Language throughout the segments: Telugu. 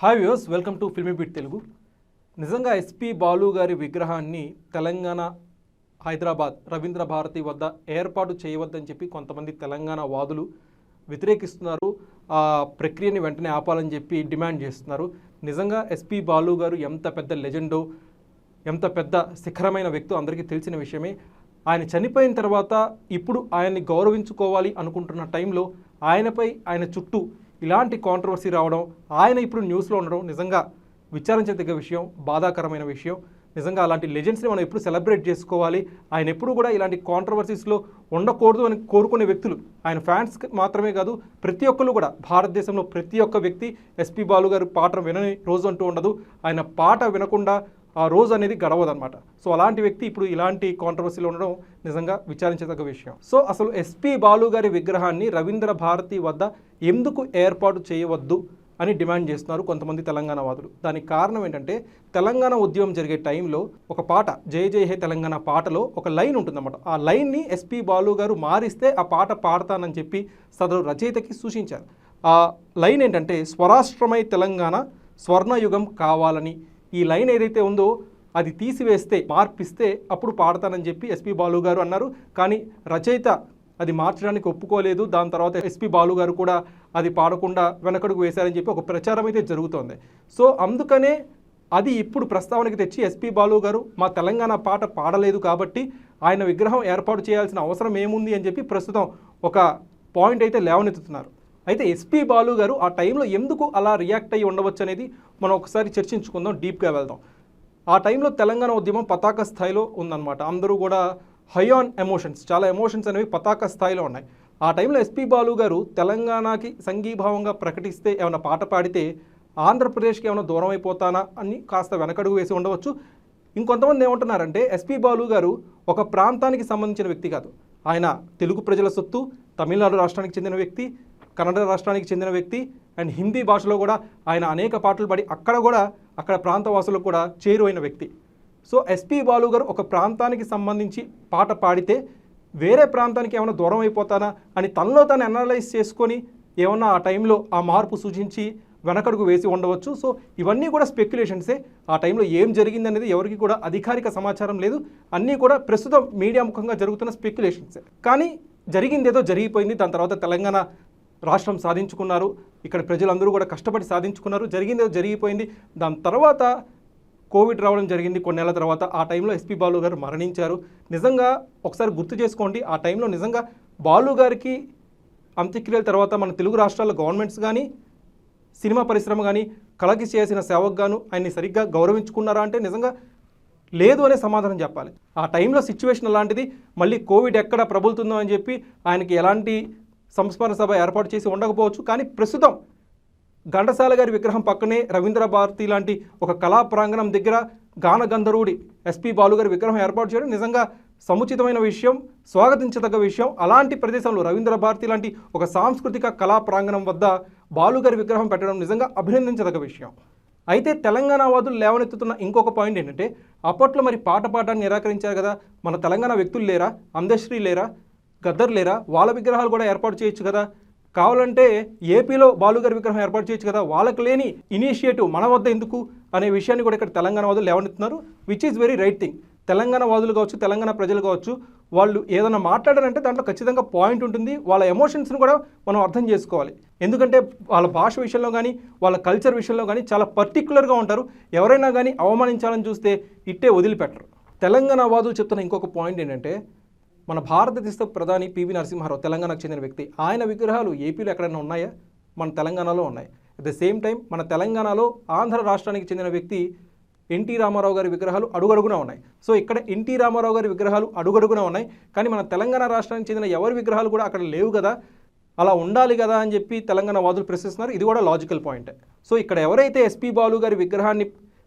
Hi views welcome to Filmibeat Telugu నిజంగా ఎస్పి బాలు గారి విగ్రహాన్ని తెలంగాణ హైదరాబాద్ రవీంద్ర భారతి వద్ద ఏర్పాటు చేయవద్దని చెప్పి కొంతమంది తెలంగాణ వాదులు వ్యతిరేకిస్తున్నారు. ఆ ప్రక్రియని వెంటనే ఆపాలని చెప్పి డిమాండ్ చేస్తున్నారు. నిజంగా ఎస్పి బాలు గారు ఎంత పెద్ద లెజెండో ఎంత పెద్ద శిఖరమైన వ్యక్తో అందరికీ తెలిసిన విషయమే. ఆయన చనిపోయిన తర్వాత ఇప్పుడు ఆయన్ని గౌరవించుకోవాలి అనుకుంటున్న టైంలో ఆయనపై ఆయన చుట్టూ ఇలాంటి కాంట్రవర్సీ రావడం ఆయన ఇప్పుడు న్యూస్లో ఉండడం నిజంగా విచారించదగ్గ విషయం బాధాకరమైన విషయం. నిజంగా అలాంటి లెజెండ్స్ని మనం ఎప్పుడు సెలబ్రేట్ చేసుకోవాలి? ఆయన ఎప్పుడు కూడా ఇలాంటి కాంట్రవర్సీస్లో ఉండకూడదు అని కోరుకునే వ్యక్తులు ఆయన ఫ్యాన్స్ మాత్రమే కాదు ప్రతి ఒక్కరు కూడా. భారతదేశంలో ప్రతి ఒక్క వ్యక్తి ఎస్పి బాలు గారి పాట వినని రోజు అంటూ ఉండదు. ఆయన పాట వినకుండా ఆ రోజు అనేది గడవదనమాట సో అలాంటి వ్యక్తి ఇప్పుడు ఇలాంటి కాంట్రవర్సీలో ఉండడం నిజంగా విచారించదగ్గ విషయం. సో అసలు ఎస్పి బాలు గారి విగ్రహాన్ని రవీంద్ర భారతి వద్ద ఎందుకు ఏర్పాటు చేయవద్దు అని డిమాండ్ చేస్తున్నారు కొంతమంది తెలంగాణ వాదులు. దానికి కారణం ఏంటంటే తెలంగాణ ఉద్యమం జరిగే టైంలో ఒక పాట జయ జయ హే తెలంగాణ పాటలో ఒక లైన్ ఉంటుందన్నమాట. ఆ లైన్ని ఎస్పి బాలు గారు మారిస్తే ఆ పాట పాడతానని చెప్పి సదరు రచయితకి సూచించారు. ఆ లైన్ ఏంటంటే స్వరాష్ట్రమై తెలంగాణ స్వర్ణయుగం కావాలని ఈ లైన్ ఏదైతే ఉందో అది తీసివేస్తే మార్పిస్తే అప్పుడు పాడతానని చెప్పి ఎస్పి బాలు గారు అన్నారు. కానీ రచయిత అది మార్చడానికి ఒప్పుకోలేదు. దాని తర్వాత ఎస్పి బాలు గారు కూడా అది పాడకుండా వెనకడుగు వేశారని చెప్పి ఒక ప్రచారం అయితే జరుగుతోంది. సో అందుకనే అది ఇప్పుడు ప్రస్తావనకి తెచ్చి ఎస్పి బాలు గారు మా తెలంగాణ పాట పాడలేదు కాబట్టి ఆయన విగ్రహం ఏర్పాటు చేయాల్సిన అవసరం ఏముంది అని చెప్పి ప్రస్తుతం ఒక పాయింట్ అయితే లేవనెత్తుతున్నారు. అయితే ఎస్పి బాలు గారు ఆ టైంలో ఎందుకు అలా రియాక్ట్ అయ్యి ఉండవచ్చు అనేది మనం ఒకసారి చర్చించుకుందాం డీప్గా వెళ్దాం. ఆ టైంలో తెలంగాణ ఉద్యమం పతాక స్థాయిలో ఉందన్నమాట. అందరూ కూడా హై ఆన్ ఎమోషన్స్ చాలా ఎమోషన్స్ అనేవి పతాక స్థాయిలో ఉన్నాయి. ఆ టైంలో ఎస్పి బాలు గారు తెలంగాణకి సంఘీభావంగా ప్రకటిస్తే ఏమైనా పాట పాడితే ఆంధ్రప్రదేశ్కి ఏమైనా దూరం అయిపోతానా అని కాస్త వెనకడుగు వేసి ఉండవచ్చు. ఇంకొంతమంది ఏమంటున్నారంటే ఎస్పి బాలు గారు ఒక ప్రాంతానికి సంబంధించిన వ్యక్తి కాదు. ఆయన తెలుగు ప్రజల సొత్తు తమిళనాడు రాష్ట్రానికి చెందిన వ్యక్తి కన్నడ రాష్ట్రానికి చెందిన వ్యక్తి అండ్ హిందీ భాషలో కూడా ఆయన అనేక పాటలు పాడి అక్కడ కూడా అక్కడ ప్రాంతవాసులకు కూడా చేరువైన వ్యక్తి. సో ఎస్పి బాలు గారు ఒక ప్రాంతానికి సంబంధించి పాట పాడితే వేరే ప్రాంతానికి ఏమైనా దూరం అయిపోతానా అని తనలో తను అనలైజ్ చేసుకొని ఏమన్నా ఆ టైంలో ఆ మార్పు సూచించి వెనకడుగు వేసి ఉండవచ్చు. సో ఇవన్నీ కూడా స్పెక్యులేషన్సే ఆ టైంలో ఏం జరిగిందనేది ఎవరికి కూడా అధికారిక సమాచారం లేదు. అన్నీ కూడా ప్రస్తుతం మీడియా ముఖంగా జరుగుతున్న స్పెక్యులేషన్సే కానీ జరిగింది ఏదో జరిగిపోయింది. దాని తర్వాత తెలంగాణ రాష్ట్రం సాధించుకున్నారు. ఇక్కడ ప్రజలందరూ కూడా కష్టపడి సాధించుకున్నారు. జరిగింది జరిగిపోయింది. దాని తర్వాత కోవిడ్ రావడం జరిగింది కొన్ని నెలల తర్వాత. ఆ టైంలో ఎస్పీ బాలు గారు మరణించారు. నిజంగా ఒకసారి గుర్తు చేసుకోండి. ఆ టైంలో నిజంగా బాలు గారికి అంత్యక్రియల తర్వాత మన తెలుగు రాష్ట్రాల గవర్నమెంట్స్ కానీ సినిమా పరిశ్రమ కానీ కళకి చేసిన సేవకు గాను ఆయన్ని సరిగ్గా గౌరవించుకున్నారా అంటే నిజంగా లేదు అనే సమాధానం చెప్పాలి. ఆ టైంలో సిచ్యువేషన్ అలాంటిది. మళ్ళీ కోవిడ్ ఎక్కడ ప్రబులుతుందో అని చెప్పి ఆయనకి ఎలాంటి సంస్మరణ సభ ఏర్పాటు చేసి ఉండకపోవచ్చు. కానీ ప్రస్తుతం ఘంటసాల గారి విగ్రహం పక్కనే రవీంద్ర భారతి లాంటి ఒక కళా ప్రాంగణం దగ్గర గాన గంధర్వుడి ఎస్పి బాలు గారి విగ్రహం ఏర్పాటు చేయడం నిజంగా సముచితమైన విషయం స్వాగతించదగ్గ విషయం. అలాంటి ప్రదేశంలో రవీంద్ర భారతి లాంటి ఒక సాంస్కృతిక కళా ప్రాంగణం వద్ద బాలుగారి విగ్రహం పెట్టడం నిజంగా అభినందించదగ్గ విషయం. అయితే తెలంగాణ వాదులు లేవనెత్తుతున్న ఇంకొక పాయింట్ ఏంటంటే అప్పట్లో మరి పాట పాఠాన్ని నిరాకరించారు కదా. మన తెలంగాణ వ్యక్తులు లేరా? అందశ్రీ లేరా? గద్దర్ లేరా? వాళ్ళ విగ్రహాలు కూడా ఏర్పాటు చేయొచ్చు కదా? కావాలంటే ఏపీలో బాలుగారి విగ్రహం ఏర్పాటు చేయొచ్చు కదా? వాళ్ళకి లేని ఇనిషియేటివ్ మన వద్ద ఎందుకు? అనే విషయాన్ని కూడా ఇక్కడ తెలంగాణ వాదులు లేవనెత్తున్నారు. Which is very right thing Telangana వాదులు కావచ్చు తెలంగాణ ప్రజలు కావచ్చు వాళ్ళు ఏదైనా మాట్లాడారంటే దాంట్లో ఖచ్చితంగా పాయింట్ ఉంటుంది. వాళ్ళ ఎమోషన్స్ని కూడా మనం అర్థం చేసుకోవాలి. ఎందుకంటే వాళ్ళ భాష విషయంలో కానీ వాళ్ళ కల్చర్ విషయంలో కానీ చాలా పర్టికులర్గా ఉంటారు. ఎవరైనా కానీ అవమానించాలని చూస్తే ఇట్టే వదిలిపెట్టరు. తెలంగాణ వాదులు చెప్తున్న ఇంకొక పాయింట్ ఏంటంటే మన భారతదేశ ప్రధాని పివి నరసింహారావు తెలంగాణకు చెందిన వ్యక్తి. ఆయన విగ్రహాలు ఏపీలో ఎక్కడైనా ఉన్నాయా? మన తెలంగాణలో ఉన్నాయి. అట్ ద సేమ్ టైం మన తెలంగాణలో ఆంధ్ర రాష్ట్రానికి చెందిన వ్యక్తి ఎన్టీ రామారావు గారి విగ్రహాలు అడుగడుగున ఉన్నాయి. సో ఇక్కడ ఎన్టీ రామారావు గారి విగ్రహాలు అడుగడుగున ఉన్నాయి. కానీ మన తెలంగాణ రాష్ట్రానికి చెందిన ఎవరి విగ్రహాలు కూడా అక్కడ లేవు కదా? అలా ఉండాలి కదా అని చెప్పి తెలంగాణ వాదులు ప్రశ్నిస్తున్నారు. ఇది కూడా లాజికల్ పాయింట్ సో ఇక్కడ ఎవరైతే ఎస్పీ బాలు గారి విగ్రహాన్ని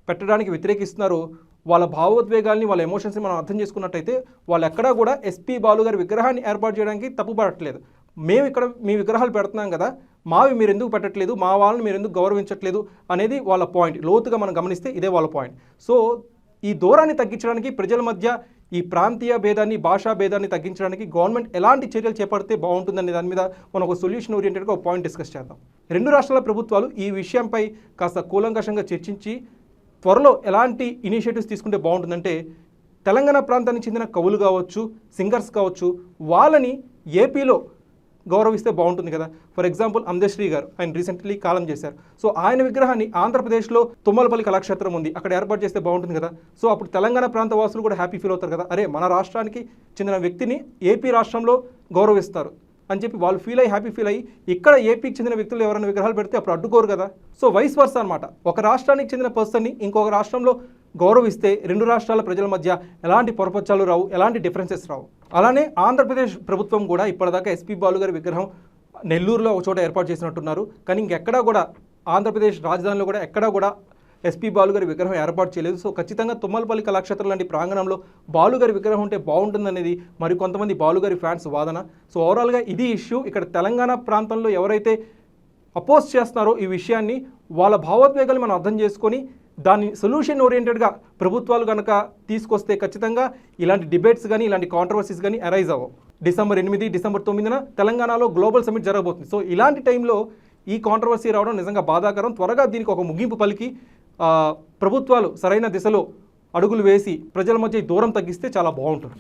పెట్టడానికి వ్యతిరేకిస్తున్నారో వాళ్ళ భావోద్వేగాల్ని వాళ్ళ ఎమోషన్స్ని మనం అర్థం చేసుకున్నట్టయితే వాళ్ళు ఎక్కడా కూడా ఎస్పీ బాలు గారి విగ్రహాన్ని ఏర్పాటు చేయడానికి తప్పుపడట్లేదు. మేము ఇక్కడ మీ విగ్రహాలు పెడుతున్నాం కదా మావి మీరు ఎందుకు పెట్టట్లేదు మా వాళ్ళని మీరు ఎందుకు గౌరవించట్లేదు అనేది వాళ్ళ పాయింట్ లోతుగా మనం గమనిస్తే ఇదే వాళ్ళ పాయింట్ సో ఈ దూరాన్ని తగ్గించడానికి ప్రజల మధ్య ఈ ప్రాంతీయ భేదాన్ని భాషా భేదాన్ని తగ్గించడానికి గవర్నమెంట్ ఎలాంటి చర్యలు చేపడితే బాగుంటుందనే దాని మీద మనం ఒక సొల్యూషన్ ఓరియంటెడ్గా ఒక పాయింట్ డిస్కస్ చేద్దాం. రెండు రాష్ట్రాల ప్రభుత్వాలు ఈ విషయంపై కాస్త కూలంకషంగా చర్చించి త్వరలో ఎలాంటి ఇనిషియేటివ్స్ తీసుకుంటే బాగుంటుందంటే తెలంగాణ ప్రాంతానికి చెందిన కవులు కావచ్చు సింగర్స్ కావచ్చు వాళ్ళని ఏపీలో గౌరవిస్తే బాగుంటుంది కదా. ఫర్ ఎగ్జాంపుల్ అందేశ్రీ గారు ఆయన రీసెంట్లీ కాలం చేశారు. సో ఆయన విగ్రహాన్ని ఆంధ్రప్రదేశ్లో తుమ్మలపల్లి కళాక్షేత్రం ఉంది. అక్కడ ఏర్పాటు చేస్తే బాగుంటుంది కదా. సో అప్పుడు తెలంగాణ ప్రాంత వాసులు కూడా హ్యాపీ ఫీల్ అవుతారు కదా. అరే మన రాష్ట్రానికి చెందిన వ్యక్తిని ఏపీ రాష్ట్రంలో గౌరవిస్తారు. అని చెప్పి వాళ్ళు ఫీల్ అయ్యి హ్యాపీ ఫీల్ అయ్యి ఇక్కడ ఏపీకి చెందిన వ్యక్తులు ఎవరైనా విగ్రహాలు పెడితే అప్పుడు అడ్డుకోరు కదా. సో వైస్ వర్స్ అనమాట ఒక రాష్ట్రానికి చెందిన పర్సన్ని ఇంకొక రాష్ట్రంలో గౌరవిస్తే రెండు రాష్ట్రాల ప్రజల మధ్య ఎలాంటి పొరపచ్చాలు రావు ఎలాంటి డిఫరెన్సెస్ రావు. అలానే ఆంధ్రప్రదేశ్ ప్రభుత్వం కూడా ఇప్పటిదాకా ఎస్పీ బాలు గారి విగ్రహం నెల్లూరులో ఒక చోట ఏర్పాటు చేసినట్టున్నారు. కానీ ఇంకెక్కడా కూడా ఆంధ్రప్రదేశ్ రాజధానిలో కూడా ఎక్కడా కూడా ఎస్పీ బాలుగారి విగ్రహం ఏర్పాటు చేయలేదు. సో ఖచ్చితంగా తుమ్మలపల్లి కళాక్షేత్రం లాంటి ప్రాంగణంలో బాలుగారి విగ్రహం ఉంటే బాగుంటుందనేది మరి కొంతమంది బాలుగారి ఫ్యాన్స్ వాదన. సో ఓవరాల్గా ఇది ఇష్యూ. ఇక్కడ తెలంగాణ ప్రాంతంలో ఎవరైతే అపోజ్ చేస్తున్నారో ఈ విషయాన్ని వాళ్ళ భావోద్వేగాలు మనం అర్థం చేసుకొని దాన్ని సొల్యూషన్ ఓరియంటెడ్గా ప్రభుత్వాలు కనుక తీసుకొస్తే ఖచ్చితంగా ఇలాంటి డిబేట్స్ కానీ ఇలాంటి కాంట్రవర్సీస్ కానీ అరైజ్ అవ్వవు. డిసెంబర్ ఎనిమిది డిసెంబర్ తొమ్మిదిన తెలంగాణలో గ్లోబల్ సమిట్ జరగబోతుంది. సో ఇలాంటి టైంలో ఈ కాంట్రవర్సీ రావడం నిజంగా బాధాకరం. త్వరగా దీనికి ఒక ముగింపు పలికి. ప్రభుత్వాలు సరైన దిశలో అడుగులు వేసి ప్రజల మధ్య దూరం తగ్గిస్తే చాలా బాగుంటుంది.